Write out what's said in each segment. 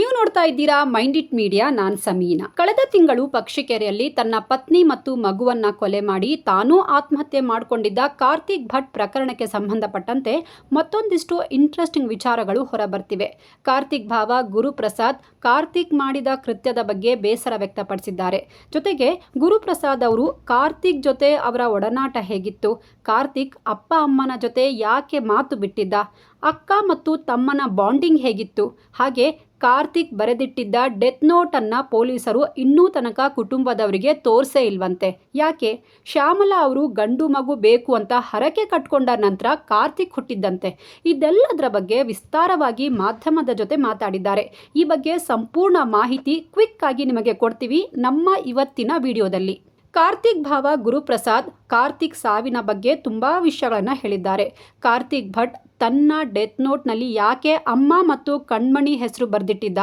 ನೀವು ನೋಡ್ತಾ ಇದ್ದೀರಾ ಮೈಂಡ್ ಇಟ್ ಮೀಡಿಯಾ, ನಾನ್ ಸಮೀನಾ. ಕಳೆದ ತಿಂಗಳು ಪಕ್ಷಿಕೆರೆಯಲ್ಲಿ ತನ್ನ ಪತ್ನಿ ಮತ್ತು ಮಗುವನ್ನ ಕೊಲೆ ಮಾಡಿ ತಾನೂ ಆತ್ಮಹತ್ಯೆ ಮಾಡಿಕೊಂಡಿದ್ದ ಕಾರ್ತಿಕ್ ಭಟ್ ಪ್ರಕರಣಕ್ಕೆ ಸಂಬಂಧಪಟ್ಟಂತೆ ಮತ್ತೊಂದಿಷ್ಟು ಇಂಟ್ರೆಸ್ಟಿಂಗ್ ವಿಚಾರಗಳು ಹೊರಬರ್ತಿವೆ. ಕಾರ್ತಿಕ್ ಭಾವ, ಗುರುಪ್ರಸಾದ್, ಕಾರ್ತಿಕ್ ಮಾಡಿದ ಕೃತ್ಯದ ಬಗ್ಗೆ ಬೇಸರ ವ್ಯಕ್ತಪಡಿಸಿದ್ದಾರೆ. ಜೊತೆಗೆ ಗುರುಪ್ರಸಾದ್ ಅವರು ಕಾರ್ತಿಕ್ ಜೊತೆ ಅವರ ಒಡನಾಟ ಹೇಗಿತ್ತು? ಕಾರ್ತಿಕ್ ಅಪ್ಪ, ಅಮ್ಮನ ಜೊತೆ ಯಾಕೆ ಮಾತು ಬಿಟ್ಟಿದ್ದ? ಅಕ್ಕ ಮತ್ತು ತಮ್ಮನ ಬಾಂಡಿಂಗ್ ಹೇಗಿತ್ತು? ಹಾಗೆ ಕಾರ್ತಿಕ್ ಬರೆದಿಟ್ಟಿದ್ದ ಡೆತ್ ನೋಟ್ ಅನ್ನ ಪೊಲೀಸರು ಇನ್ನೂ ತನಕ ಕುಟುಂಬದವರಿಗೆ ತೋರಿಸೇ ಇಲ್ವಂತೆ. ಯಾಕೆ? ಶ್ಯಾಮಲಾ ಅವರು ಗಂಡು ಮಗು ಬೇಕು ಅಂತ ಹರಕೆ ಕಟ್ಕೊಂಡ ನಂತರ ಕಾರ್ತಿಕ್ ಹುಟ್ಟಿದ್ದಂತೆ. ಇದೆಲ್ಲದರ ಬಗ್ಗೆ ವಿಸ್ತಾರವಾಗಿ ಮಾಧ್ಯಮದ ಜೊತೆ ಮಾತಾಡಿದ್ದಾರೆ. ಈ ಬಗ್ಗೆ ಸಂಪೂರ್ಣ ಮಾಹಿತಿ ಕ್ವಿಕ್ ಆಗಿ ನಿಮಗೆ ಕೊಡ್ತೀವಿ ನಮ್ಮ ಇವತ್ತಿನ ವಿಡಿಯೋದಲ್ಲಿ. ಕಾರ್ತಿಕ್ ಭಾವ ಗುರುಪ್ರಸಾದ್, ಕಾರ್ತಿಕ್ ಸಾವಿನ ಬಗ್ಗೆ ತುಂಬ ವಿಷಯಗಳನ್ನು ಹೇಳಿದ್ದಾರೆ. ಕಾರ್ತಿಕ್ ಭಟ್ ತನ್ನ ಡೆತ್ ನೋಟ್ನಲ್ಲಿ ಯಾಕೆ ಅಮ್ಮ ಮತ್ತು ಕಣ್ಮಣಿ ಹೆಸರು ಬರೆದಿಟ್ಟಿದ್ದ?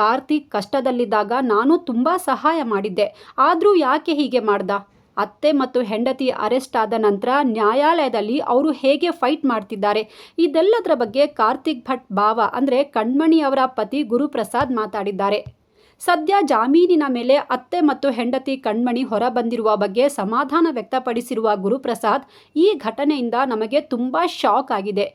ಕಾರ್ತಿಕ್ ಕಷ್ಟದಲ್ಲಿದ್ದಾಗ ನಾನು ತುಂಬ ಸಹಾಯ ಮಾಡಿದ್ದೆ. ಆದರೂ ಯಾಕೆ ಹೀಗೆ ಮಾಡ್ದ? ಅತ್ತೆ ಮತ್ತು ಹೆಂಡತಿ ಅರೆಸ್ಟ್ ಆದ ನಂತರ ನ್ಯಾಯಾಲಯದಲ್ಲಿ ಅವರು ಹೇಗೆ ಫೈಟ್ ಮಾಡ್ತಿದ್ದಾರೆ? ಇದೆಲ್ಲದರ ಬಗ್ಗೆ ಕಾರ್ತಿಕ್ ಭಟ್ ಭಾವ ಅಂದರೆ ಕಣ್ಮಣಿ ಅವರ ಪತಿ ಗುರುಪ್ರಸಾದ್ ಮಾತಾಡಿದ್ದಾರೆ. ಸದ್ಯ ಜಾಮೀನಿನ ಮೇಲೆ ಅತ್ತೆ ಮತ್ತು ಹೆಂಡತಿ ಕಣ್ಮಣಿ ಹೊರಬಂದಿರುವ ಬಗ್ಗೆ ಸಮಾಧಾನ ವ್ಯಕ್ತಪಡಿಸಿರುವ ಗುರುಪ್ರಸಾದ್ ಈ ಘಟನೆಯಿಂದ ನಮಗೆ ತುಂಬ ಶಾಕ್ ಆಗಿದೆ.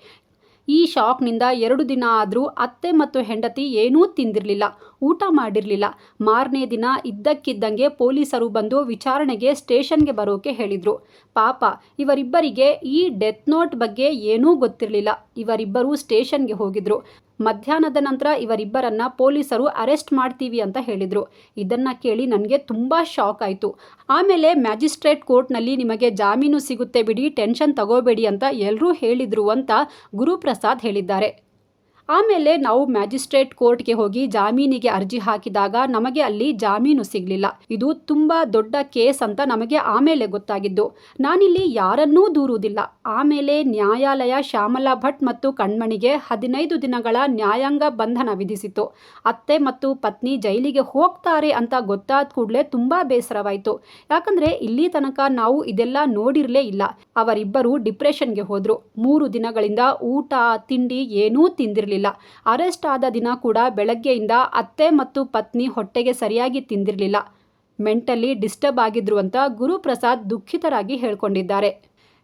ಈ ಶಾಕ್ನಿಂದ ಎರಡು ದಿನ ಆದರೂ ಅತ್ತೆ ಮತ್ತು ಹೆಂಡತಿ ಏನೂ ತಿಂದಿರಲಿಲ್ಲ, ಊಟ ಮಾಡಿರಲಿಲ್ಲ. ಮಾರನೇ ದಿನ ಇದ್ದಕ್ಕಿದ್ದಂಗೆ ಪೊಲೀಸರು ಬಂದು ವಿಚಾರಣೆಗೆ ಸ್ಟೇಷನ್ಗೆ ಬರೋಕೆ ಹೇಳಿದರು. ಪಾಪ, ಇವರಿಬ್ಬರಿಗೆ ಈ ಡೆತ್ ನೋಟ್ ಬಗ್ಗೆ ಏನೂ ಗೊತ್ತಿರಲಿಲ್ಲ. ಇವರಿಬ್ಬರೂ ಸ್ಟೇಷನ್ಗೆ ಹೋಗಿದ್ರು. ಮಧ್ಯಾಹ್ನದ ನಂತರ ಇವರಿಬ್ಬರನ್ನ ಪೊಲೀಸರು ಅರೆಸ್ಟ್ ಮಾಡ್ತೀವಿ ಅಂತ ಹೇಳಿದರು. ಇದನ್ನು ಕೇಳಿ ನನಗೆ ತುಂಬ ಶಾಕ್ ಆಯಿತು. ಆಮೇಲೆ ಮ್ಯಾಜಿಸ್ಟ್ರೇಟ್ ಕೋರ್ಟ್ನಲ್ಲಿ ನಿಮಗೆ ಜಾಮೀನು ಸಿಗುತ್ತೆ ಬಿಡಿ, ಟೆನ್ಷನ್ ತಗೋಬೇಡಿ ಅಂತ ಎಲ್ಲರೂ ಹೇಳಿದರು ಅಂತ ಗುರುಪ್ರಸಾದ್ ಹೇಳಿದ್ದಾರೆ. ಆಮೇಲೆ ನಾವು ಮ್ಯಾಜಿಸ್ಟ್ರೇಟ್ ಕೋರ್ಟ್ಗೆ ಹೋಗಿ ಜಾಮೀನಿಗೆ ಅರ್ಜಿ ಹಾಕಿದಾಗ ನಮಗೆ ಅಲ್ಲಿ ಜಾಮೀನು ಸಿಗಲಿಲ್ಲ. ಇದು ತುಂಬ ದೊಡ್ಡ ಕೇಸ್ ಅಂತ ನಮಗೆ ಆಮೇಲೆ ಗೊತ್ತಾಗಿದ್ದು. ನಾನಿಲ್ಲಿ ಯಾರನ್ನೂ ದೂರುವುದಿಲ್ಲ. ಆಮೇಲೆ ನ್ಯಾಯಾಲಯ ಶ್ಯಾಮಲಾ ಭಟ್ ಮತ್ತು ಕಣ್ಮಣಿಗೆ ಹದಿನೈದು ದಿನಗಳ ನ್ಯಾಯಾಂಗ ಬಂಧನ ವಿಧಿಸಿತು ಅತ್ತೆ ಮತ್ತು ಪತ್ನಿ ಜೈಲಿಗೆ ಹೋಗ್ತಾರೆ ಅಂತ ಗೊತ್ತಾದ ಕೂಡಲೇ ತುಂಬ ಬೇಸರವಾಯಿತು. ಯಾಕಂದರೆ ಇಲ್ಲಿ ತನಕ ನಾವು ಇದೆಲ್ಲ ನೋಡಿರಲೇ ಇಲ್ಲ. ಅವರಿಬ್ಬರು ಡಿಪ್ರೆಷನ್ಗೆ ಹೋದರು. ಮೂರು ದಿನಗಳಿಂದ ಊಟ, ತಿಂಡಿ ಏನೂ ತಿಂದಿರಲಿಲ್ಲ. ಅರೆಸ್ಟ್ ಆದ ದಿನ ಕೂಡ ಬೆಳಗ್ಗೆಯಿಂದ ಅತ್ತೆ ಮತ್ತು ಪತ್ನಿ ಹೊಟ್ಟೆಗೆ ಸರಿಯಾಗಿ ತಿಂದಿರಲಿಲ್ಲ. ಮೆಂಟಲಿ ಡಿಸ್ಟರ್ಬ್ ಆಗಿದ್ರು ಅಂತ ಗುರುಪ್ರಸಾದ್ ದುಃಖಿತರಾಗಿ ಹೇಳ್ಕೊಂಡಿದ್ದಾರೆ.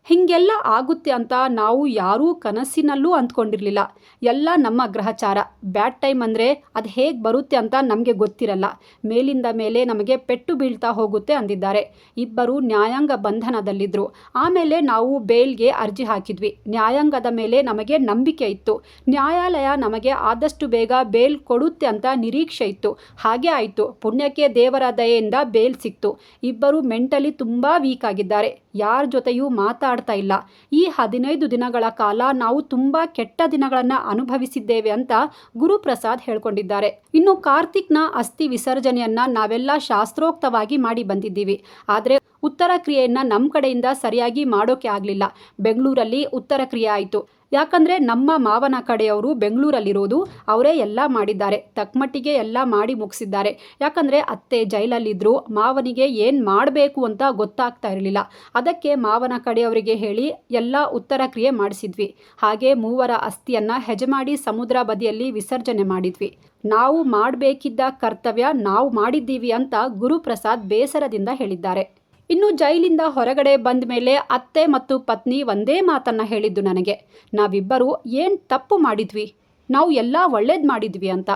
ಹೀಗೆಲ್ಲ ಆಗುತ್ತೆ ಅಂತ ನಾವು ಯಾರೂ ಕನಸಿನಲ್ಲೂ ಅಂದ್ಕೊಂಡಿರಲಿಲ್ಲ ಎಲ್ಲ ನಮ್ಮ ಗ್ರಹಚಾರ. ಬ್ಯಾಡ್ ಟೈಮ್ ಅಂದರೆ ಅದು ಹೇಗೆ ಬರುತ್ತೆ ಅಂತ ನಮಗೆ ಗೊತ್ತಿರಲ್ಲ. ಮೇಲಿಂದ ಮೇಲೆ ನಮಗೆ ಪೆಟ್ಟು ಬೀಳ್ತಾ ಹೋಗುತ್ತೆ ಅಂದಿದ್ದಾರೆ. ಇಬ್ಬರು ನ್ಯಾಯಾಂಗ ಬಂಧನದಲ್ಲಿದ್ದರು ಆಮೇಲೆ ನಾವು ಬೇಲ್ಗೆ ಅರ್ಜಿ ಹಾಕಿದ್ವಿ. ನ್ಯಾಯಾಂಗದ ಮೇಲೆ ನಮಗೆ ನಂಬಿಕೆ ಇತ್ತು. ನ್ಯಾಯಾಲಯ ನಮಗೆ ಆದಷ್ಟು ಬೇಗ ಬೇಲ್ ಕೊಡುತ್ತೆ ಅಂತ ನಿರೀಕ್ಷೆ ಇತ್ತು. ಹಾಗೆ ಆಯಿತು. ಪುಣ್ಯಕ್ಕೆ ದೇವರ ದಯೆಯಿಂದ ಬೇಲ್ ಸಿಕ್ತು. ಇಬ್ಬರು ಮೆಂಟಲಿ ತುಂಬ ವೀಕ್ ಆಗಿದ್ದಾರೆ. ಯಾರ ಜೊತೆಯೂ ಮಾತಾಡ್ತಾ ಇಲ್ಲ. ಈ ಹದಿನೈದು ದಿನಗಳ ಕಾಲ ನಾವು ತುಂಬ ಕೆಟ್ಟ ದಿನಗಳನ್ನು ಅನುಭವಿಸಿದ್ದೇವೆ ಅಂತ ಗುರುಪ್ರಸಾದ್ ಹೇಳ್ಕೊಂಡಿದ್ದಾರೆ. ಇನ್ನು ಕಾರ್ತಿಕ್ನ ಅಸ್ಥಿ ವಿಸರ್ಜನೆಯನ್ನ ನಾವೆಲ್ಲ ಶಾಸ್ತ್ರೋಕ್ತವಾಗಿ ಮಾಡಿ ಬಂದಿದ್ದೀವಿ. ಆದರೆ ಉತ್ತರ ಕ್ರಿಯೆಯನ್ನ ನಮ್ಮ ಕಡೆಯಿಂದ ಸರಿಯಾಗಿ ಮಾಡೋಕೆ ಆಗಲಿಲ್ಲ. ಬೆಂಗಳೂರಲ್ಲಿ ಉತ್ತರ ಕ್ರಿಯೆ ಆಯಿತು. ಯಾಕಂದರೆ ನಮ್ಮ ಮಾವನ ಕಡೆಯವರು ಬೆಂಗಳೂರಲ್ಲಿರೋದು, ಅವರೇ ಎಲ್ಲ ಮಾಡಿದ್ದಾರೆ. ತಕ್ಕಮಟ್ಟಿಗೆ ಎಲ್ಲ ಮಾಡಿ ಮುಗಿಸಿದ್ದಾರೆ. ಯಾಕಂದರೆ ಅತ್ತೆ ಜೈಲಲ್ಲಿದ್ದರು ಮಾವನಿಗೆ ಏನು ಮಾಡಬೇಕು ಅಂತ ಗೊತ್ತಾಗ್ತಾ ಇರಲಿಲ್ಲ. ಅದಕ್ಕೆ ಮಾವನ ಕಡೆಯವರಿಗೆ ಹೇಳಿ ಎಲ್ಲ ಉತ್ತರ ಕ್ರಿಯೆ ಮಾಡಿಸಿದ್ವಿ. ಹಾಗೆ ಮೂವರ ಅಸ್ಥಿಯನ್ನು ಹೆಜಮಾಡಿ ಸಮುದ್ರ ಬದಿಯಲ್ಲಿ ವಿಸರ್ಜನೆ ಮಾಡಿದ್ವಿ. ನಾವು ಮಾಡಬೇಕಿದ್ದ ಕರ್ತವ್ಯ ನಾವು ಮಾಡಿದ್ದೀವಿ ಅಂತ ಗುರುಪ್ರಸಾದ್ ಬೇಸರದಿಂದ ಹೇಳಿದ್ದಾರೆ. ಇನ್ನು ಜೈಲಿಂದ ಹೊರಗಡೆ ಬಂದ ಮೇಲೆ ಅತ್ತೆ ಮತ್ತು ಪತ್ನಿ ಒಂದೇ ಮಾತನ್ನು ಹೇಳಿದ್ದು ನನಗೆ. ನಾವಿಬ್ಬರು ಏನು ತಪ್ಪು ಮಾಡಿದ್ವಿ? ನಾವು ಎಲ್ಲ ಒಳ್ಳೇದು ಮಾಡಿದ್ವಿ ಅಂತ.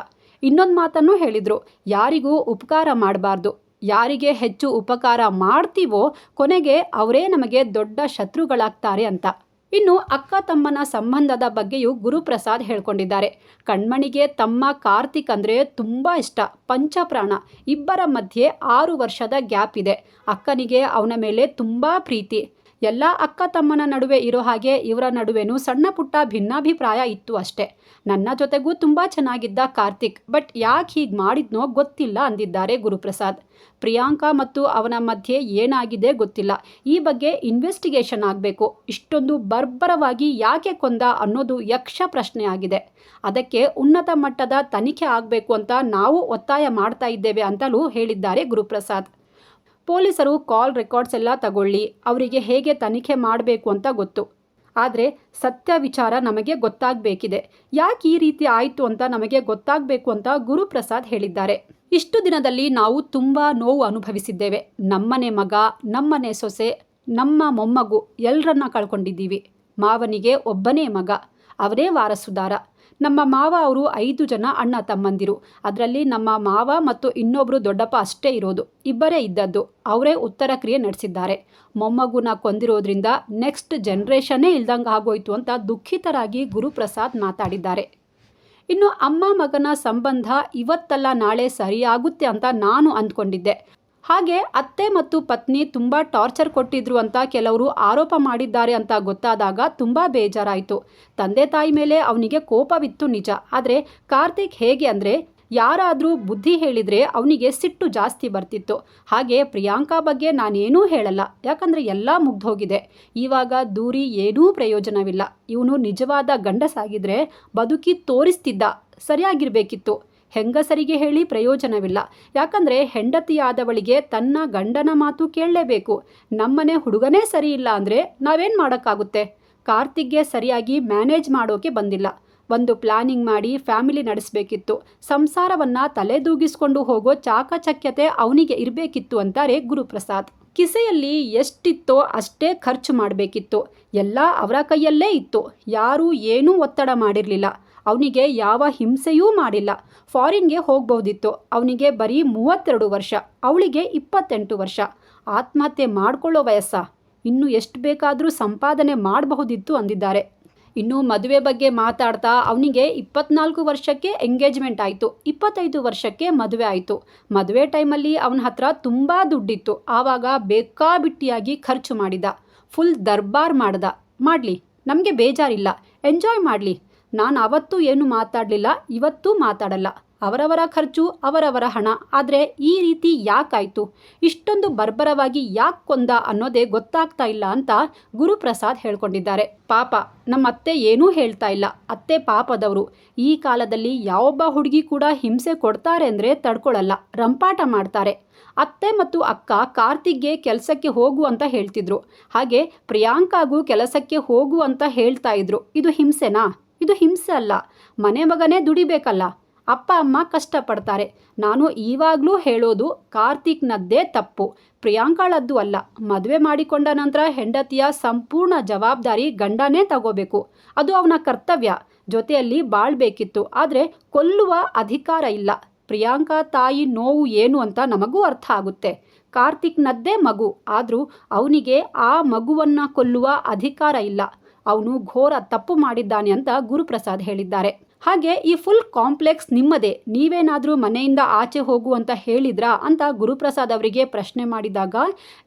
ಇನ್ನೊಂದು ಮಾತನ್ನು ಹೇಳಿದರು, ಯಾರಿಗೂ ಉಪಕಾರ ಮಾಡಬಾರ್ದು. ಯಾರಿಗೆ ಹೆಚ್ಚು ಉಪಕಾರ ಮಾಡ್ತೀವೋ ಕೊನೆಗೆ ಅವರೇ ನಮಗೆ ದೊಡ್ಡ ಶತ್ರುಗಳಾಗ್ತಾರೆ ಅಂತ. ಇನ್ನು ಅಕ್ಕ ತಮ್ಮನ ಸಂಬಂಧದ ಬಗ್ಗೆಯೂ ಗುರುಪ್ರಸಾದ್ ಹೇಳ್ಕೊಂಡಿದ್ದಾರೆ. ಕಣ್ಮಣಿಗೆ ತಮ್ಮ ಕಾರ್ತಿಕ್ ಅಂದರೆ ತುಂಬ ಇಷ್ಟ. ಪಂಚಪ್ರಾಣ. ಇಬ್ಬರ ಮಧ್ಯೆ ಆರು ವರ್ಷದ ಗ್ಯಾಪ್ ಇದೆ. ಅಕ್ಕನಿಗೆ ಅವನ ಮೇಲೆ ತುಂಬ ಪ್ರೀತಿ. ಎಲ್ಲ ಅಕ್ಕ ತಮ್ಮನ ನಡುವೆ ಇರೋ ಹಾಗೆ ಇವರ ನಡುವೆನೂ ಸಣ್ಣ ಪುಟ್ಟ ಭಿನ್ನಾಭಿಪ್ರಾಯ ಇತ್ತು ಅಷ್ಟೇ. ನನ್ನ ಜೊತೆಗೂ ತುಂಬ ಚೆನ್ನಾಗಿದ್ದ ಕಾರ್ತಿಕ್, ಬಟ್ ಯಾಕೆ ಹೀಗೆ ಮಾಡಿದ್ನೋ ಗೊತ್ತಿಲ್ಲ ಅಂದಿದ್ದಾರೆ ಗುರುಪ್ರಸಾದ್. ಪ್ರಿಯಾಂಕಾ ಮತ್ತು ಅವನ ಮಧ್ಯೆ ಏನಾಗಿದೆ ಗೊತ್ತಿಲ್ಲ. ಈ ಬಗ್ಗೆ ಇನ್ವೆಸ್ಟಿಗೇಷನ್ ಆಗಬೇಕು. ಇಷ್ಟೊಂದು ಬರ್ಬರವಾಗಿ ಯಾಕೆ ಕೊಂದ ಅನ್ನೋದು ಯಕ್ಷ ಪ್ರಶ್ನೆ ಆಗಿದೆ ಅದಕ್ಕೆ ಉನ್ನತ ಮಟ್ಟದ ತನಿಖೆ ಆಗಬೇಕು ಅಂತ ನಾವು ಒತ್ತಾಯ ಮಾಡ್ತಾ ಇದ್ದೇವೆ ಅಂತಲೂ ಹೇಳಿದ್ದಾರೆ ಗುರುಪ್ರಸಾದ್. ಪೊಲೀಸರು ಕಾಲ್ ರೆಕಾರ್ಡ್ಸ್ ಎಲ್ಲ ತಗೊಳ್ಳಿ, ಅವರಿಗೆ ಹೇಗೆ ತನಿಖೆ ಮಾಡಬೇಕು ಅಂತ ಗೊತ್ತು. ಆದರೆ ಸತ್ಯ ವಿಚಾರ ನಮಗೆ ಗೊತ್ತಾಗಬೇಕಿದೆ. ಯಾಕೆ ಈ ರೀತಿ ಆಯಿತು ಅಂತ ನಮಗೆ ಗೊತ್ತಾಗಬೇಕು ಅಂತ ಗುರುಪ್ರಸಾದ್ ಹೇಳಿದ್ದಾರೆ. ಇಷ್ಟು ದಿನದಲ್ಲಿ ನಾವು ತುಂಬ ನೋವು ಅನುಭವಿಸಿದ್ದೇವೆ. ನಮ್ಮನೆ ಮಗ, ನಮ್ಮನೆ ಸೊಸೆ, ನಮ್ಮ ಮೊಮ್ಮಗು ಎಲ್ಲರನ್ನ ಕಳ್ಕೊಂಡಿದ್ದೀವಿ. ಮಾವನಿಗೆ ಒಬ್ಬನೇ ಮಗ ಅವರೇ ವಾರಸುದಾರ. ನಮ್ಮ ಮಾವ ಅವರು ಐದು ಜನ ಅಣ್ಣ ತಮ್ಮಂದಿರು. ಅದರಲ್ಲಿ ನಮ್ಮ ಮಾವ ಮತ್ತು ಇನ್ನೊಬ್ಬರು ದೊಡ್ಡಪ್ಪ ಅಷ್ಟೇ ಇರೋದು. ಇಬ್ಬರೇ ಇದ್ದದ್ದು. ಅವರೇ ಉತ್ತರ ಕ್ರಿಯೆ ನಡೆಸಿದ್ದಾರೆ. ಮೊಮ್ಮಗುನ ಕೊಂದಿರೋದ್ರಿಂದ ನೆಕ್ಸ್ಟ್ ಜನ್ರೇಷನ್ನೇ ಇಲ್ದಂಗೆ ಆಗೋಯ್ತು ಅಂತ ದುಃಖಿತರಾಗಿ ಗುರುಪ್ರಸಾದ್ ಮಾತಾಡಿದ್ದಾರೆ. ಇನ್ನು ಅಮ್ಮ ಮಗನ ಸಂಬಂಧ ಇವತ್ತಲ್ಲ ನಾಳೆ ಸರಿಯಾಗುತ್ತೆ ಅಂತ ನಾನು ಅಂದ್ಕೊಂಡಿದ್ದೆ. ಹಾಗೆ ಅತ್ತೆ ಮತ್ತು ಪತ್ನಿ ತುಂಬ ಟಾರ್ಚರ್ ಕೊಟ್ಟಿದ್ರು ಅಂತ ಕೆಲವರು ಆರೋಪ ಮಾಡಿದ್ದಾರೆ ಅಂತ ಗೊತ್ತಾದಾಗ ತುಂಬ ಬೇಜಾರಾಯಿತು. ತಂದೆ ತಾಯಿ ಮೇಲೆ ಅವನಿಗೆ ಕೋಪವಿತ್ತು ನಿಜ. ಆದರೆ ಕಾರ್ತಿಕ್ ಹೇಗೆ ಅಂದರೆ, ಯಾರಾದರೂ ಬುದ್ಧಿ ಹೇಳಿದರೆ ಅವನಿಗೆ ಸಿಟ್ಟು ಜಾಸ್ತಿ ಬರ್ತಿತ್ತು. ಹಾಗೆ ಪ್ರಿಯಾಂಕಾ ಬಗ್ಗೆ ನಾನೇನೂ ಹೇಳಲ್ಲ. ಯಾಕಂದರೆ ಎಲ್ಲ ಮುಗ್ದೋಗಿದೆ ಇವಾಗ ದೂರಿ ಏನೂ ಪ್ರಯೋಜನವಿಲ್ಲ. ಇವನು ನಿಜವಾದ ಗಂಡಸಾಗಿದ್ರೆ ಬದುಕಿ ತೋರಿಸ್ತಿದ್ದ, ಸರಿಯಾಗಿರಬೇಕಿತ್ತು. ಹೆಂಗಸರಿಗೆ ಹೇಳಿ ಪ್ರಯೋಜನವಿಲ್ಲ. ಯಾಕಂದರೆ ಹೆಂಡತಿಯಾದವಳಿಗೆ ತನ್ನ ಗಂಡನ ಮಾತು ಕೇಳಲೇಬೇಕು. ನಮ್ಮನೆ ಹುಡುಗನೇ ಸರಿ ಇಲ್ಲ ಅಂದರೆ ನಾವೇನು ಮಾಡೋಕ್ಕಾಗುತ್ತೆ? ಕಾರ್ತಿಕ್ಗೆ ಸರಿಯಾಗಿ ಮ್ಯಾನೇಜ್ ಮಾಡೋಕೆ ಬಂದಿಲ್ಲ. ಒಂದು ಪ್ಲಾನಿಂಗ್ ಮಾಡಿ ಫ್ಯಾಮಿಲಿ ನಡೆಸಬೇಕಿತ್ತು. ಸಂಸಾರವನ್ನು ತಲೆದೂಗಿಸ್ಕೊಂಡು ಹೋಗೋ ಚಾಕಚಕ್ಯತೆ ಅವನಿಗೆ ಇರಬೇಕಿತ್ತು ಅಂತಾರೆ ಗುರುಪ್ರಸಾದ್. ಕಿಸೆಯಲ್ಲಿ ಎಷ್ಟಿತ್ತೋ ಅಷ್ಟೇ ಖರ್ಚು ಮಾಡಬೇಕಿತ್ತು. ಎಲ್ಲ ಅವರ ಕೈಯಲ್ಲೇ ಇತ್ತು. ಯಾರೂ ಏನೂ ಒತ್ತಡ ಮಾಡಿರಲಿಲ್ಲ. ಅವನಿಗೆ ಯಾವ ಹಿಂಸೆಯೂ ಮಾಡಿಲ್ಲ. ಫಾರಿನ್ಗೆ ಹೋಗ್ಬೋದಿತ್ತು ಅವನಿಗೆ ಬರೀ ಮೂವತ್ತೆರಡು ವರ್ಷ, ಅವಳಿಗೆ ಇಪ್ಪತ್ತೆಂಟು ವರ್ಷ. ಆತ್ಮಹತ್ಯೆ ಮಾಡಿಕೊಳ್ಳೋ ವಯಸ್ಸ. ಇನ್ನು ಎಷ್ಟು ಬೇಕಾದರೂ ಸಂಪಾದನೆ ಮಾಡಬಹುದಿತ್ತು ಅಂದಿದ್ದಾರೆ. ಇನ್ನು ಮದುವೆ ಬಗ್ಗೆ ಮಾತಾಡ್ತಾ ಅವನಿಗೆ ಇಪ್ಪತ್ನಾಲ್ಕು ವರ್ಷಕ್ಕೆ ಎಂಗೇಜ್ಮೆಂಟ್ ಆಯಿತು. ಇಪ್ಪತ್ತೈದು ವರ್ಷಕ್ಕೆ ಮದುವೆ ಆಯಿತು. ಮದುವೆ ಟೈಮಲ್ಲಿ ಅವನ ಹತ್ರ ತುಂಬ ದುಡ್ಡಿತ್ತು. ಆವಾಗ ಬೇಕಾಬಿಟ್ಟಿಯಾಗಿ ಖರ್ಚು ಮಾಡಿದ. ಫುಲ್ ದರ್ಬಾರ್ ಮಾಡ್ದ. ಮಾಡಲಿ, ನಮಗೆ ಬೇಜಾರಿಲ್ಲ. ಎಂಜಾಯ್ ಮಾಡಲಿ. ನಾನು ಅವತ್ತು ಏನು ಮಾತಾಡಲಿಲ್ಲ, ಇವತ್ತೂ ಮಾತಾಡಲ್ಲ. ಅವರವರ ಖರ್ಚು, ಅವರವರ ಹಣ. ಆದರೆ ಈ ರೀತಿ ಯಾಕಾಯಿತು? ಇಷ್ಟೊಂದು ಬರ್ಬರವಾಗಿ ಯಾಕೆ ಕೊಂದ ಅನ್ನೋದೇ ಗೊತ್ತಾಗ್ತಾ ಇಲ್ಲ ಅಂತ ಗುರುಪ್ರಸಾದ್ ಹೇಳ್ಕೊಂಡಿದ್ದಾರೆ. ಪಾಪ ನಮ್ಮ ಅತ್ತೆ ಏನೂ ಹೇಳ್ತಾ ಇಲ್ಲ. ಅತ್ತೆ ಪಾಪದವರು. ಈ ಕಾಲದಲ್ಲಿ ಯಾವೊಬ್ಬ ಹುಡುಗಿ ಕೂಡ ಹಿಂಸೆ ಕೊಡ್ತಾರೆ ಅಂದರೆ ತಡ್ಕೊಳ್ಳಲ್ಲ ರಂಪಾಟ ಮಾಡ್ತಾರೆ. ಅತ್ತೆ ಮತ್ತು ಅಕ್ಕ ಕಾರ್ತಿಕ್ಗೆ ಕೆಲಸಕ್ಕೆ ಹೋಗು ಅಂತ ಹೇಳ್ತಿದ್ರು. ಹಾಗೆ ಪ್ರಿಯಾಂಕಾಗೂ ಕೆಲಸಕ್ಕೆ ಹೋಗು ಅಂತ ಹೇಳ್ತಾ ಇದ್ರು. ಇದು ಹಿಂಸೆನಾ? ಇದು ಹಿಂಸೆ ಅಲ್ಲ. ಮನೆ ಮಗನೇ ದುಡಿಬೇಕಲ್ಲ. ಅಪ್ಪ, ಅಮ್ಮ ಕಷ್ಟಪಡ್ತಾರೆ. ನಾನು ಈವಾಗಲೂ ಹೇಳೋದು ಕಾರ್ತಿಕ್ನದ್ದೇ ತಪ್ಪು. ಪ್ರಿಯಾಂಕಾಳದ್ದು ಅಲ್ಲ. ಮದುವೆ ಮಾಡಿಕೊಂಡ ನಂತರ ಹೆಂಡತಿಯ ಸಂಪೂರ್ಣ ಜವಾಬ್ದಾರಿ ಗಂಡನೇ ತಗೋಬೇಕು. ಅದು ಅವನ ಕರ್ತವ್ಯ. ಜೊತೆಯಲ್ಲಿ ಬಾಳ್ಬೇಕಿತ್ತು ಆದರೆ ಕೊಲ್ಲುವ ಅಧಿಕಾರ ಇಲ್ಲ. ಪ್ರಿಯಾಂಕಾ ತಾಯಿ ನೋವು ಏನು ಅಂತ ನಮಗೂ ಅರ್ಥ ಆಗುತ್ತೆ. ಕಾರ್ತಿಕ್ನದ್ದೇ ಮಗು. ಆದರೂ ಅವನಿಗೆ ಆ ಮಗುವನ್ನು ಕೊಲ್ಲುವ ಅಧಿಕಾರ ಇಲ್ಲ. ಅವನು ಘೋರ ತಪ್ಪು ಮಾಡಿದ್ದಾನೆ ಅಂತ ಗುರುಪ್ರಸಾದ್ ಹೇಳಿದ್ದಾರೆ. ಹಾಗೆ ಈ ಫುಲ್ ಕಾಂಪ್ಲೆಕ್ಸ್ ನಿಮ್ಮದೇ, ನೀವೇನಾದರೂ ಮನೆಯಿಂದ ಆಚೆ ಹೋಗು ಅಂತ ಹೇಳಿದ್ರಾ ಅಂತ ಗುರುಪ್ರಸಾದ್ ಅವರಿಗೆ ಪ್ರಶ್ನೆ ಮಾಡಿದಾಗ,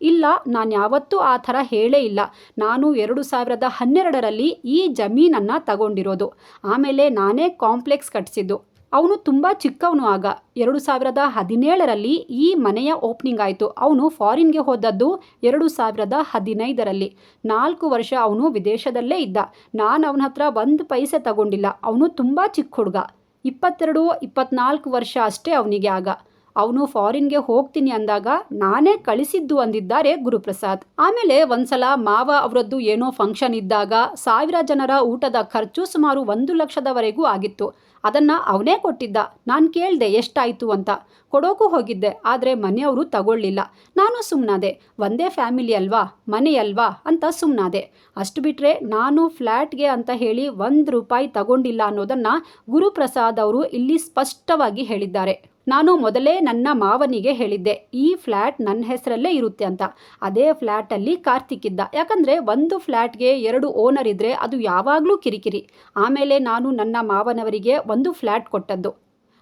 ಇಲ್ಲ, ನಾನು ಯಾವತ್ತೂ ಆ ಥರ ಹೇಳೇ ಇಲ್ಲ. ನಾನು ಎರಡು ಸಾವಿರದ ಹನ್ನೆರಡರಲ್ಲಿ ಈ ಜಮೀನನ್ನು ತಗೊಂಡಿರೋದು. ಆಮೇಲೆ ನಾನೇ ಕಾಂಪ್ಲೆಕ್ಸ್ ಕಟ್ಟಿಸಿದ್ದು ಅವನು ತುಂಬ ಚಿಕ್ಕವನು ಆಗ. ಎರಡು ಸಾವಿರದ ಹದಿನೇಳರಲ್ಲಿ ಈ ಮನೆಯ ಓಪನಿಂಗ್ ಆಯಿತು. ಅವನು ಫಾರಿನ್ಗೆ ಹೋದದ್ದು ಎರಡು ಸಾವಿರದ ಹದಿನೈದರಲ್ಲಿ. ನಾಲ್ಕು ವರ್ಷ ಅವನು ವಿದೇಶದಲ್ಲೇ ಇದ್ದ. ನಾನು ಅವನ ಹತ್ರ ಒಂದು ಪೈಸೆ ತಗೊಂಡಿಲ್ಲ. ಅವನು ತುಂಬ ಚಿಕ್ಕ ಹುಡುಗ. ಇಪ್ಪತ್ತೆರಡು, ಇಪ್ಪತ್ನಾಲ್ಕು ವರ್ಷ ಅಷ್ಟೇ ಅವನಿಗೆ ಆಗ. ಅವನು ಫಾರಿನ್ಗೆ ಹೋಗ್ತೀನಿ ಅಂದಾಗ ನಾನೇ ಕಳಿಸಿದ್ದು ಅಂದಿದ್ದಾರೆ ಗುರುಪ್ರಸಾದ್. ಆಮೇಲೆ ಒಂದ್ಸಲ ಮಾವ ಅವರದ್ದು ಏನೋ ಫಂಕ್ಷನ್ ಇದ್ದಾಗ ಸಾವಿರ ಜನರ ಊಟದ ಖರ್ಚು ಸುಮಾರು ಒಂದು ಲಕ್ಷದವರೆಗೂ ಆಗಿತ್ತು. ಅದನ್ನು ಅವನೇ ಕೊಟ್ಟಿದ್ದ. ನಾನು ಕೇಳಿದೆ ಎಷ್ಟಾಯಿತು ಅಂತ. ಕೊಡೋಕ್ಕೂ ಹೋಗಿದ್ದೆ, ಆದರೆ ಮನೆಯವರು ತಗೊಳ್ಳಿಲ್ಲ. ನಾನು ಸುಮ್ಮನಾದೆ ಒಂದೇ ಫ್ಯಾಮಿಲಿ ಅಲ್ವಾ? ಮನೆ ಅಲ್ವಾ? ಅಂತ ಸುಮ್ಮನಾದೆ ಅಷ್ಟು ಬಿಟ್ಟರೆ ನಾನು ಫ್ಲ್ಯಾಟ್ಗೆ ಅಂತ ಹೇಳಿ ಒಂದು ರೂಪಾಯಿ ತಗೊಂಡಿಲ್ಲ ಅನ್ನೋದನ್ನು ಗುರುಪ್ರಸಾದ್ ಅವರು ಇಲ್ಲಿ ಸ್ಪಷ್ಟವಾಗಿ ಹೇಳಿದ್ದಾರೆ. ನಾನು ಮೊದಲೇ ನನ್ನ ಮಾವನಿಗೆ ಹೇಳಿದ್ದೆ, ಈ ಫ್ಲ್ಯಾಟ್ ನನ್ನ ಹೆಸರಲ್ಲೇ ಇರುತ್ತೆ ಅಂತ. ಅದೇ ಫ್ಲ್ಯಾಟಲ್ಲಿ ಕಾರ್ತಿಕ್ ಇದ್ದ. ಯಾಕಂದರೆ ಒಂದು ಫ್ಲ್ಯಾಟ್ಗೆ ಎರಡು ಓನರ್ ಇದ್ದರೆ ಅದು ಯಾವಾಗಲೂ ಕಿರಿಕಿರಿ. ಆಮೇಲೆ ನಾನು ನನ್ನ ಮಾವನವರಿಗೆ ಒಂದು ಫ್ಲ್ಯಾಟ್ ಕೊಟ್ಟದ್ದು.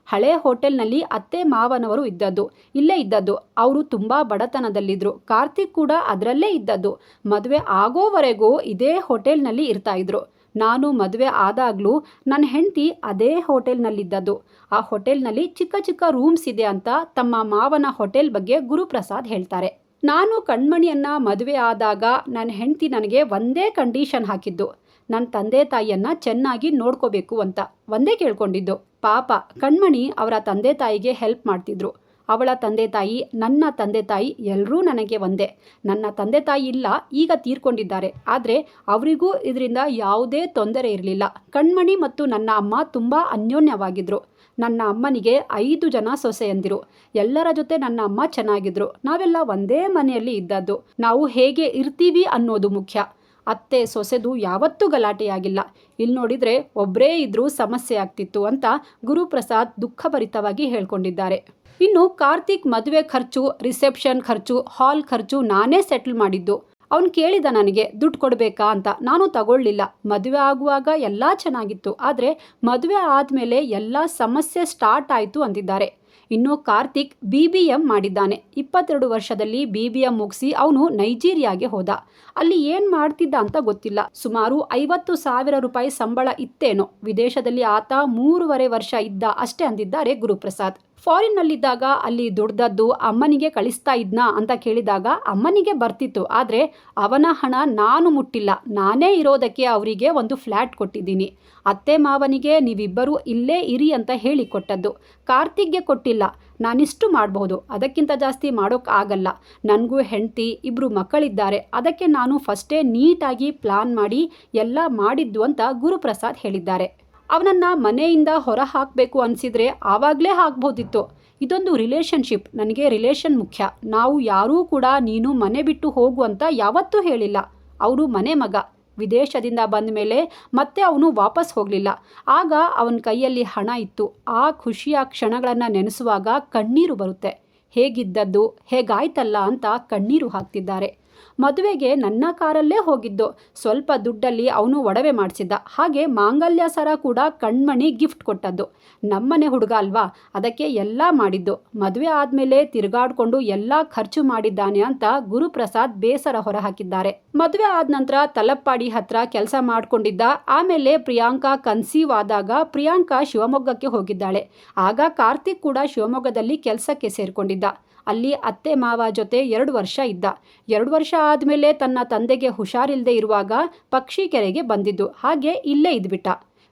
ಹಳೆ ಹೋಟೆಲ್ನಲ್ಲಿ ಅತ್ತೆ ಮಾವನವರು ಇದ್ದದ್ದು. ಇಲ್ಲೇ ಇದ್ದದ್ದು. ಅವರು ತುಂಬ ಬಡತನದಲ್ಲಿದ್ದರು ಕಾರ್ತಿಕ್ ಕೂಡ ಅದರಲ್ಲೇ ಇದ್ದದ್ದು. ಮದುವೆ ಆಗೋವರೆಗೂ ಇದೇ ಹೋಟೆಲ್ನಲ್ಲಿ ಇರ್ತಾಯಿದ್ರು ನಾನು ಮದುವೆ ಆದಾಗಲೂ ನನ್ನ ಹೆಂಡತಿ ಅದೇ ಹೋಟೆಲ್ನಲ್ಲಿದ್ದದ್ದು. ಆ ಹೋಟೆಲ್ನಲ್ಲಿ ಚಿಕ್ಕ ಚಿಕ್ಕ ರೂಮ್ಸ್ ಇದೆ ಅಂತ ತಮ್ಮ ಮಾವನ ಹೋಟೆಲ್ ಬಗ್ಗೆ ಗುರುಪ್ರಸಾದ್ ಹೇಳ್ತಾರೆ. ನಾನು ಕಣ್ಮಣಿಯನ್ನ ಮದುವೆ ಆದಾಗ ನನ್ನ ಹೆಂಡತಿ ನನಗೆ ಒಂದೇ ಕಂಡೀಷನ್ ಹಾಕಿದ್ದು. ನನ್ನ ತಂದೆ ತಾಯಿಯನ್ನ ಚೆನ್ನಾಗಿ ನೋಡ್ಕೋಬೇಕು ಅಂತ. ಒಂದೇ ಕೇಳ್ಕೊಂಡಿದ್ದು. ಪಾಪ, ಕಣ್ಮಣಿ ಅವರ ತಂದೆ ತಾಯಿಗೆ ಹೆಲ್ಪ್ ಮಾಡ್ತಿದ್ರು. ಅವಳ ತಂದೆ ತಾಯಿ, ನನ್ನ ತಂದೆ ತಾಯಿ ಎಲ್ಲರೂ ನನಗೆ ಒಂದೇ. ನನ್ನ ತಂದೆ ತಾಯಿ ಇಲ್ಲ, ಈಗ ತೀರ್ಕೊಂಡಿದ್ದಾರೆ. ಆದರೆ ಅವರಿಗೂ ಇದರಿಂದ ಯಾವುದೇ ತೊಂದರೆ ಇರಲಿಲ್ಲ. ಕಣ್ಮಣಿ ಮತ್ತು ನನ್ನ ಅಮ್ಮ ತುಂಬ ಅನ್ಯೋನ್ಯವಾಗಿದ್ದರು ನನ್ನ ಅಮ್ಮನಿಗೆ ಐದು ಜನ ಸೊಸೆಯಂದಿರು ಎಲ್ಲರ ಜೊತೆ ನನ್ನ ಅಮ್ಮ ಚೆನ್ನಾಗಿದ್ರು. ನಾವೆಲ್ಲ ಒಂದೇ ಮನೆಯಲ್ಲಿ ಇದ್ದದ್ದು. ನಾವು ಹೇಗೆ ಇರ್ತೀವಿ ಅನ್ನೋದು ಮುಖ್ಯ. ಅತ್ತೆ ಸೊಸೆದು ಯಾವತ್ತೂ ಗಲಾಟೆಯಾಗಿಲ್ಲ. ಇಲ್ಲಿ ನೋಡಿದರೆ ಒಬ್ಬರೇ ಇದ್ದರೂ ಸಮಸ್ಯೆ ಆಗ್ತಿತ್ತು ಅಂತ ಗುರುಪ್ರಸಾದ್ ದುಃಖಭರಿತವಾಗಿ ಹೇಳ್ಕೊಂಡಿದ್ದಾರೆ. ಇನ್ನು ಕಾರ್ತಿಕ್ ಮದುವೆ ಖರ್ಚು, ರಿಸೆಪ್ಷನ್ ಖರ್ಚು, ಹಾಲ್ ಖರ್ಚು ನಾನೇ ಸೆಟ್ಲ್ ಮಾಡಿದ್ದು. ಅವನು ಕೇಳಿದ ನನಗೆ, ದುಡ್ಡು ಕೊಡಬೇಕಾ ಅಂತ ನಾನು ತಗೊಳ್ಳಿಲ್ಲ. ಮದುವೆ ಆಗುವಾಗ ಎಲ್ಲ ಚೆನ್ನಾಗಿತ್ತು, ಆದರೆ ಮದುವೆ ಆದಮೇಲೆ ಎಲ್ಲ ಸಮಸ್ಯೆ ಸ್ಟಾರ್ಟ್ ಆಯಿತು ಅಂದಿದ್ದಾರೆ. ಇನ್ನು ಕಾರ್ತಿಕ್ ಬಿ ಬಿ ಎಂ ಮಾಡಿದ್ದಾನೆ. ಇಪ್ಪತ್ತೆರಡು ವರ್ಷದಲ್ಲಿ ಬಿ ಬಿ ಎಂ ಮುಗಿಸಿ ಅವನು ನೈಜೀರಿಯಾಗೆ ಹೋದ. ಅಲ್ಲಿ ಏನು ಮಾಡ್ತಿದ್ದ ಅಂತ ಗೊತ್ತಿಲ್ಲ. ಸುಮಾರು ಐವತ್ತು ಸಾವಿರ ರೂಪಾಯಿ ಸಂಬಳ ಇತ್ತೇನೋ. ವಿದೇಶದಲ್ಲಿ ಆತ ಮೂರುವರೆ ವರ್ಷ ಇದ್ದ ಅಷ್ಟೇ ಅಂದಿದ್ದಾರೆ ಗುರುಪ್ರಸಾದ್. ಫಾರಿನ್ನಲ್ಲಿದ್ದಾಗ ಅಲ್ಲಿ ದುಡ್ದದ್ದು ಅಮ್ಮನಿಗೆ ಕಳಿಸ್ತಾ ಇದ್ನಾ ಅಂತ ಕೇಳಿದಾಗ ಅಮ್ಮನಿಗೆ ಬರ್ತಿತ್ತು. ಆದರೆ ಅವನ ಹಣ ನಾನು ಮುಟ್ಟಿಲ್ಲ. ನಾನೇ ಇರೋದಕ್ಕೆ ಅವರಿಗೆ ಒಂದು ಫ್ಲ್ಯಾಟ್ ಕೊಟ್ಟಿದ್ದೀನಿ. ಅತ್ತೆ ಮಾವನಿಗೆ ನೀವಿಬ್ಬರೂ ಇಲ್ಲೇ ಇರಿ ಅಂತ ಹೇಳಿಕೊಟ್ಟದ್ದು. ಕಾರ್ತಿಕ್ಗೆ ಕೊಟ್ಟಿಲ್ಲ. ನಾನಿಷ್ಟು ಮಾಡಬಹುದು. ಅದಕ್ಕಿಂತ ಜಾಸ್ತಿ ಮಾಡೋಕೆ ಆಗಲ್ಲ. ನನಗೂ ಹೆಂಡತಿ ಇಬ್ಬರು ಮಕ್ಕಳಿದ್ದಾರೆ. ಅದಕ್ಕೆ ನಾನು ಫಸ್ಟೇ ನೀಟಾಗಿ ಪ್ಲಾನ್ ಮಾಡಿ ಎಲ್ಲ ಮಾಡಿದ್ದು ಅಂತ ಗುರುಪ್ರಸಾದ್ ಹೇಳಿದ್ದಾರೆ. ಅವನನ್ನ ಮನೆಯಿಂದ ಹೊರ ಹಾಕಬೇಕು ಅನಿಸಿದರೆ ಆವಾಗಲೇ ಹಾಕ್ಬೋದಿತ್ತು. ಇದೊಂದು ರಿಲೇಷನ್ಶಿಪ್. ನನಗೆ ರಿಲೇಷನ್ ಮುಖ್ಯ. ನಾವು ಯಾರೂ ಕೂಡ ನೀನು ಮನೆ ಬಿಟ್ಟು ಹೋಗು ಅಂತ ಯಾವತ್ತೂ ಹೇಳಿಲ್ಲ. ಅವರು ಮನೆ ಮಗ. ವಿದೇಶದಿಂದ ಬಂದ ಮೇಲೆ ಮತ್ತೆ ಅವನು ವಾಪಸ್ ಹೋಗಲಿಲ್ಲ. ಆಗ ಅವನ ಕೈಯಲ್ಲಿ ಹಣ ಇತ್ತು. ಆ ಖುಷಿಯ ಕ್ಷಣಗಳನ್ನು ನೆನೆಸುವಾಗ ಕಣ್ಣೀರು ಬರುತ್ತೆ. ಹೇಗಿದ್ದದ್ದು, ಹೇಗಾಯ್ತಲ್ಲ ಅಂತ ಕಣ್ಣೀರು ಹಾಕ್ತಿದ್ದಾರೆ. ಮದುವೆಗೆ ನನ್ನ ಕಾರಲ್ಲೇ ಹೋಗಿದ್ದು. ಸ್ವಲ್ಪ ದುಡ್ಡಲ್ಲಿ ಅವನು ಒಡವೆ ಮಾಡಿಸಿದ್ದ. ಹಾಗೆ ಮಾಂಗಲ್ಯ ಸರ ಕೂಡ ಕಣ್ಮಣಿ ಗಿಫ್ಟ್ ಕೊಟ್ಟದ್ದು. ನಮ್ಮನೆ ಹುಡುಗ ಅಲ್ವಾ? ಅದಕ್ಕೆ ಎಲ್ಲ ಮಾಡಿದ್ದು. ಮದುವೆ ಆದಮೇಲೆ ತಿರುಗಾಡ್ಕೊಂಡು ಎಲ್ಲ ಖರ್ಚು ಮಾಡಿದ್ದಾನೆ ಅಂತ ಗುರುಪ್ರಸಾದ್ ಬೇಸರ ಹೊರಹಾಕಿದ್ದಾರೆ. ಮದುವೆ ಆದ ನಂತರ ತಲಪ್ಪಾಡಿ ಹತ್ರ ಕೆಲಸ ಮಾಡಿಕೊಂಡಿದ್ದ. ಆಮೇಲೆ ಪ್ರಿಯಾಂಕಾ ಕನ್ಸೀವ್ ಆದಾಗ ಪ್ರಿಯಾಂಕಾ ಶಿವಮೊಗ್ಗಕ್ಕೆ ಹೋಗಿದ್ದಾಳೆ. ಆಗ ಕಾರ್ತಿಕ್ ಕೂಡ ಶಿವಮೊಗ್ಗದಲ್ಲಿ ಕೆಲಸಕ್ಕೆ ಸೇರ್ಕೊಂಡಿದ್ದ. ಅಲ್ಲಿ ಅತ್ತೆ ಮಾವ ಜೊತೆ ಎರಡು ವರ್ಷ ಇದ್ದ. ಎರಡು ವರ್ಷ ಆದಮೇಲೆ ತನ್ನ ತಂದೆಗೆ ಹುಷಾರಿಲ್ಲದೆ ಇರುವಾಗ ಪಕ್ಷಿ ಕೆರೆಗೆ ಬಂದಿದ್ದು. ಹಾಗೆ ಇಲ್ಲೇ ಇದ್ಬಿಟ್ಟ.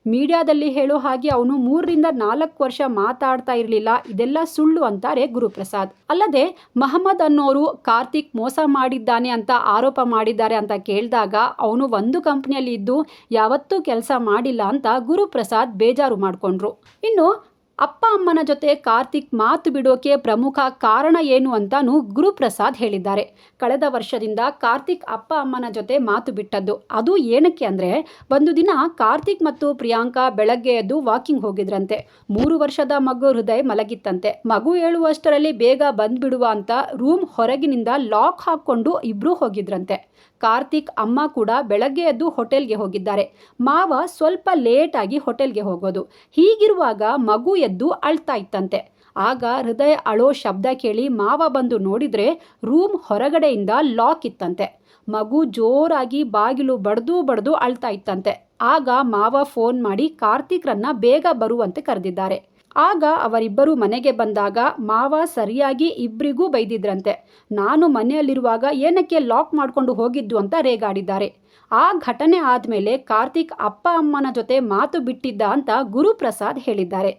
ಮೀಡಿಯಾದಲ್ಲಿ ಹೇಳೋ ಹಾಗೆ ಅವನು ಮೂರರಿಂದ ನಾಲ್ಕು ವರ್ಷ ಮಾತಾಡ್ತಾ ಇರಲಿಲ್ಲ. ಇದೆಲ್ಲ ಸುಳ್ಳು ಅಂತಾರೆ ಗುರುಪ್ರಸಾದ್. ಅಲ್ಲದೆ ಮಹಮ್ಮದ್ ಅನ್ನೋರು ಕಾರ್ತಿಕ್ ಮೋಸ ಮಾಡಿದ್ದಾನೆ ಅಂತ ಆರೋಪ ಮಾಡಿದ್ದಾರೆ ಅಂತ ಕೇಳಿದಾಗ ಅವನು ಒಂದು ಕಂಪ್ನಿಯಲ್ಲಿ ಇದ್ದು, ಯಾವತ್ತೂ ಕೆಲಸ ಮಾಡಿಲ್ಲ ಅಂತ ಗುರುಪ್ರಸಾದ್ ಬೇಜಾರು ಮಾಡಿಕೊಂಡ್ರು. ಇನ್ನು ಅಪ್ಪ ಅಮ್ಮನ ಜೊತೆ ಕಾರ್ತಿಕ್ ಮಾತು ಬಿಡೋಕೆ ಪ್ರಮುಖ ಕಾರಣ ಏನು ಅಂತಾನು ಗುರುಪ್ರಸಾದ್ ಹೇಳಿದ್ದಾರೆ. ಕಳೆದ ವರ್ಷದಿಂದ ಕಾರ್ತಿಕ್ ಅಪ್ಪ ಅಮ್ಮನ ಜೊತೆ ಮಾತು ಬಿಟ್ಟದ್ದು. ಅದು ಏನಕ್ಕೆ ಅಂದರೆ, ಒಂದು ದಿನ ಕಾರ್ತಿಕ್ ಮತ್ತು ಪ್ರಿಯಾಂಕಾ ಬೆಳಗ್ಗೆ ಎದ್ದು ವಾಕಿಂಗ್ ಹೋಗಿದ್ರಂತೆ. ಮೂರು ವರ್ಷದ ಮಗು ಹೃದಯ ಮಲಗಿತ್ತಂತೆ. ಮಗು ಹೇಳುವಷ್ಟರಲ್ಲಿ ಬೇಗ ಬಂದ್ಬಿಡುವ ಅಂತ ರೂಮ್ ಹೊರಗಿನಿಂದ ಲಾಕ್ ಹಾಕ್ಕೊಂಡು ಇಬ್ಬರೂ ಹೋಗಿದ್ರಂತೆ. ಕಾರ್ತಿಕ್ ಅಮ್ಮ ಕೂಡ ಬೆಳಗ್ಗೆ ಎದ್ದು ಹೋಟೆಲ್ಗೆ ಹೋಗಿದ್ದಾರೆ. ಮಾವ ಸ್ವಲ್ಪ ಲೇಟಾಗಿ ಹೋಟೆಲ್ಗೆ ಹೋಗೋದು. ಹೀಗಿರುವಾಗ ಮಗು ಎದ್ದು ಅಳ್ತಾ ಇತ್ತಂತೆ. ಆಗ ಹೃದಯ ಅಳೋ ಶಬ್ದ ಕೇಳಿ ಮಾವ ಬಂದು ನೋಡಿದ್ರೆ ರೂಮ್ ಹೊರಗಡೆಯಿಂದ ಲಾಕ್ ಇತ್ತಂತೆ. ಮಗು ಜೋರಾಗಿ ಬಾಗಿಲು ಬಡ್ದು ಬಡ್ದು ಅಳ್ತಾ ಇತ್ತಂತೆ. ಆಗ ಮಾವ ಫೋನ್ ಮಾಡಿ ಕಾರ್ತಿಕ್ರನ್ನ ಬೇಗ ಬರುವಂತೆ ಕರೆದಿದ್ದಾರೆ. ಆಗ ಅವರಿಬ್ಬರು ಮನೆಗೆ ಬಂದಾಗ ಮಾವ ಸರಿಯಾಗಿ ಇಬ್ಬರಿಗೂ ಬೈದಿದ್ರಂತೆ. ನಾನು ಮನೆಯಲ್ಲಿರುವಾಗ ಏನಕ್ಕೆ ಲಾಕ್ ಮಾಡಿಕೊಂಡು ಹೋಗಿದ್ದು ಅಂತ ರೇಗಾಡಿದ್ದಾರೆ. ಆ ಘಟನೆ ಆದಮೇಲೆ ಕಾರ್ತಿಕ್ ಅಪ್ಪ ಅಮ್ಮನ ಜೊತೆ ಮಾತು ಬಿಟ್ಟಿದ್ದ ಅಂತ ಗುರುಪ್ರಸಾದ್ ಹೇಳಿದ್ದಾರೆ.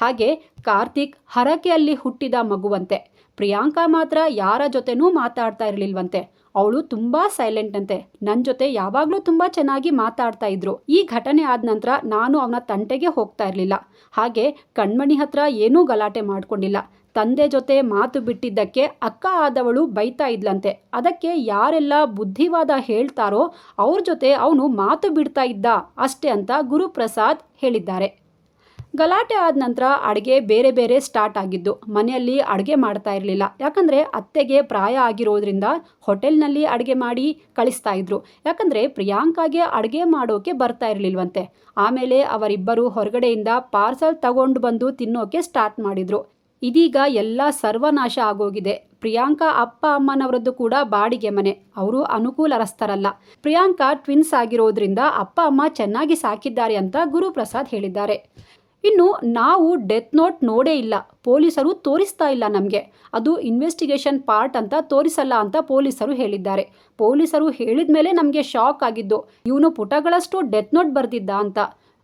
ಹಾಗೆ ಕಾರ್ತಿಕ್ ಹರಕೆಯಲ್ಲಿ ಹುಟ್ಟಿದ ಮಗುವಂತೆ. ಪ್ರಿಯಾಂಕಾ ಮಾತ್ರ ಯಾರ ಜೊತೆನೂ ಮಾತಾಡ್ತಾ ಇರಲಿಲ್ವಂತೆ. ಅವಳು ತುಂಬ ಸೈಲೆಂಟ್ ಅಂತೆ. ನನ್ನ ಜೊತೆ ಯಾವಾಗಲೂ ತುಂಬ ಚೆನ್ನಾಗಿ ಮಾತಾಡ್ತಾ ಇದ್ರು. ಈ ಘಟನೆ ಆದ ನಂತರ ನಾನು ಅವನ ತಂಟೆಗೆ ಹೋಗ್ತಾ ಇರಲಿಲ್ಲ. ಹಾಗೆ ಕಣ್ಮಣಿ ಹತ್ರ ಏನೂ ಗಲಾಟೆ ಮಾಡ್ಕೊಂಡಿಲ್ಲ. ತಂದೆ ಜೊತೆ ಮಾತು ಬಿಟ್ಟಿದ್ದಕ್ಕೆ ಅಕ್ಕ ಆದವಳು ಬೈತಾ ಇದ್ಲಂತೆ. ಅದಕ್ಕೆ ಯಾರೆಲ್ಲ ಬುದ್ಧಿವಾದ ಹೇಳ್ತಾರೋ ಅವ್ರ ಜೊತೆ ಅವನು ಮಾತು ಬಿಡ್ತಾ ಇದ್ದ ಅಷ್ಟೇ ಅಂತ ಗುರುಪ್ರಸಾದ್ ಹೇಳಿದ್ದಾರೆ. ಗಲಾಟೆ ಆದ ನಂತರ ಅಡುಗೆ ಬೇರೆ ಬೇರೆ ಸ್ಟಾರ್ಟ್ ಆಗಿದ್ದು, ಮನೆಯಲ್ಲಿ ಅಡುಗೆ ಮಾಡ್ತಾ ಇರಲಿಲ್ಲ. ಯಾಕಂದರೆ ಅತ್ತೆಗೆ ಪ್ರಾಯ ಆಗಿರೋದ್ರಿಂದ ಹೋಟೆಲ್ನಲ್ಲಿ ಅಡುಗೆ ಮಾಡಿ ಕಳಿಸ್ತಾ ಇದ್ರು. ಯಾಕಂದರೆ ಪ್ರಿಯಾಂಕಾಗೆ ಅಡುಗೆ ಮಾಡೋಕೆ ಬರ್ತಾ ಇರಲಿಲ್ವಂತೆ. ಆಮೇಲೆ ಅವರಿಬ್ಬರು ಹೊರಗಡೆಯಿಂದ ಪಾರ್ಸಲ್ ತಗೊಂಡು ಬಂದು ತಿನ್ನೋಕೆ ಸ್ಟಾರ್ಟ್ ಮಾಡಿದರು. ಇದೀಗ ಎಲ್ಲ ಸರ್ವನಾಶ ಆಗೋಗಿದೆ. ಪ್ರಿಯಾಂಕಾ ಅಪ್ಪ ಅಮ್ಮನವರದ್ದು ಕೂಡ ಬಾಡಿಗೆ ಮನೆ. ಅವರು ಅನುಕೂಲರಸ್ತರಲ್ಲ. ಪ್ರಿಯಾಂಕಾ ಟ್ವಿನ್ಸ್ ಆಗಿರೋದ್ರಿಂದ ಅಪ್ಪ ಅಮ್ಮ ಚೆನ್ನಾಗಿ ಸಾಕಿದ್ದಾರೆ ಅಂತ ಗುರುಪ್ರಸಾದ್ ಹೇಳಿದ್ದಾರೆ. ಇನ್ನು ನಾವು ಡೆತ್ ನೋಟ್ ನೋಡೇ ಇಲ್ಲ. ಪೊಲೀಸರು ತೋರಿಸ್ತಾ ಇಲ್ಲ ನಮಗೆ. ಅದು ಇನ್ವೆಸ್ಟಿಗೇಷನ್ ಪಾರ್ಟ್ ಅಂತ ತೋರಿಸಲ್ಲ ಅಂತ ಪೊಲೀಸರು ಹೇಳಿದ್ದಾರೆ. ಪೊಲೀಸರು ಹೇಳಿದ ಮೇಲೆ ನಮಗೆ ಶಾಕ್ ಆಗಿದ್ದು, ಇವನು ಪುಟಗಳಷ್ಟು ಡೆತ್ ನೋಟ್ ಬರೆದಿದ್ದ ಅಂತ.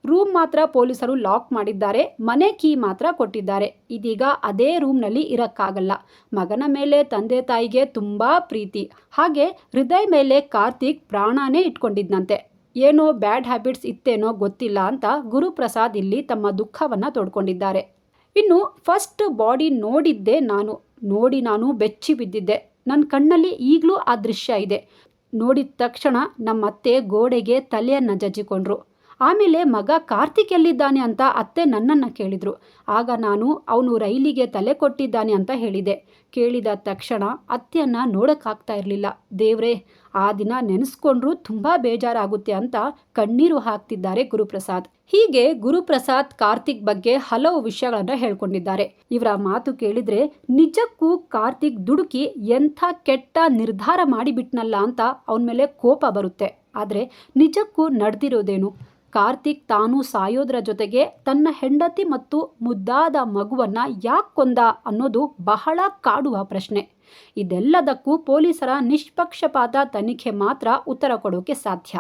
ರೂಮ್ ಮಾತ್ರ ಪೊಲೀಸರು ಲಾಕ್ ಮಾಡಿದ್ದಾರೆ. ಮನೆ ಕೀ ಮಾತ್ರ ಕೊಟ್ಟಿದ್ದಾರೆ. ಇದೀಗ ಅದೇ ರೂಮ್ನಲ್ಲಿ ಇರಕ್ಕಾಗಲ್ಲ. ಮಗನ ಮೇಲೆ ತಂದೆ ತಾಯಿಗೆ ತುಂಬಾ ಪ್ರೀತಿ. ಹಾಗೆ ಹೃದಯ ಮೇಲೆ ಕಾರ್ತಿಕ್ ಪ್ರಾಣನೇ ಇಟ್ಕೊಂಡಿದ್ನಂತೆ. ಏನೋ ಬ್ಯಾಡ್ ಹ್ಯಾಬಿಟ್ಸ್ ಇತ್ತೇನೋ ಗೊತ್ತಿಲ್ಲ ಅಂತ ಗುರುಪ್ರಸಾದ್ ಇಲ್ಲಿ ತಮ್ಮ ದುಃಖವನ್ನು ತೋಡ್ಕೊಂಡಿದ್ದಾರೆ. ಇನ್ನು ಫಸ್ಟ್ ಬಾಡಿ ನೋಡಿದ್ದೆ ನಾನು. ನೋಡಿ ನಾನು ಬೆಚ್ಚಿ ಬಿದ್ದಿದ್ದೆ. ನನ್ನ ಕಣ್ಣಲ್ಲಿ ಈಗಲೂ ಆ ದೃಶ್ಯ ಇದೆ. ನೋಡಿದ ತಕ್ಷಣ ನಮ್ಮತ್ತೆ ಗೋಡೆಗೆ ತಲೆಯನ್ನು ಜಜ್ಜಿಕೊಂಡ್ರು. ಆಮೇಲೆ ಮಗ ಕಾರ್ತಿಕ್ ಎಲ್ಲಿದ್ದಾನೆ ಅಂತ ಅತ್ತೆ ನನ್ನನ್ನು ಕೇಳಿದರು. ಆಗ ನಾನು ಅವನು ರೈಲಿಗೆ ತಲೆ ಕೊಟ್ಟಿದ್ದಾನೆ ಅಂತ ಹೇಳಿದೆ. ಕೇಳಿದ ತಕ್ಷಣ ಅತ್ತೆಯನ್ನು ನೋಡೋಕ್ಕಾಗ್ತಾ ಇರಲಿಲ್ಲ. ದೇವ್ರೇ ಆ ದಿನ ನೆನೆಸ್ಕೊಂಡ್ರೂ ತುಂಬ ಬೇಜಾರಾಗುತ್ತೆ ಅಂತ ಕಣ್ಣೀರು ಹಾಕ್ತಿದ್ದಾರೆ ಗುರುಪ್ರಸಾದ್. ಹೀಗೆ ಗುರುಪ್ರಸಾದ್ ಕಾರ್ತಿಕ್ ಬಗ್ಗೆ ಹಲವು ವಿಷಯಗಳನ್ನು ಹೇಳ್ಕೊಂಡಿದ್ದಾರೆ. ಇವರ ಮಾತು ಕೇಳಿದ್ರೆ, ನಿಜಕ್ಕೂ ಕಾರ್ತಿಕ್ ದುಡುಕಿ ಎಂಥ ಕೆಟ್ಟ ನಿರ್ಧಾರ ಮಾಡಿಬಿಟ್ನಲ್ಲ ಅಂತ ಅವನ ಮೇಲೆ ಕೋಪ ಬರುತ್ತೆ. ಆದರೆ ನಿಜಕ್ಕೂ ನಡೆದಿರೋದೇನು? ಕಾರ್ತಿಕ್ ತಾನು ಸಾಯೋದ್ರ ಜೊತೆಗೆ ತನ್ನ ಹೆಂಡತಿ ಮತ್ತು ಮುದ್ದಾದ ಮಗುವನ್ನ ಯಾಕೆ ಕೊಂದ ಅನ್ನೋದು ಬಹಳ ಕಾಡುವ ಪ್ರಶ್ನೆ. ಇದೆಲ್ಲದಕ್ಕೂ ಪೊಲೀಸರ ನಿಷ್ಪಕ್ಷಪಾತ ತನಿಖೆ ಮಾತ್ರ ಉತ್ತರ ಕೊಡೋಕೆ ಸಾಧ್ಯ.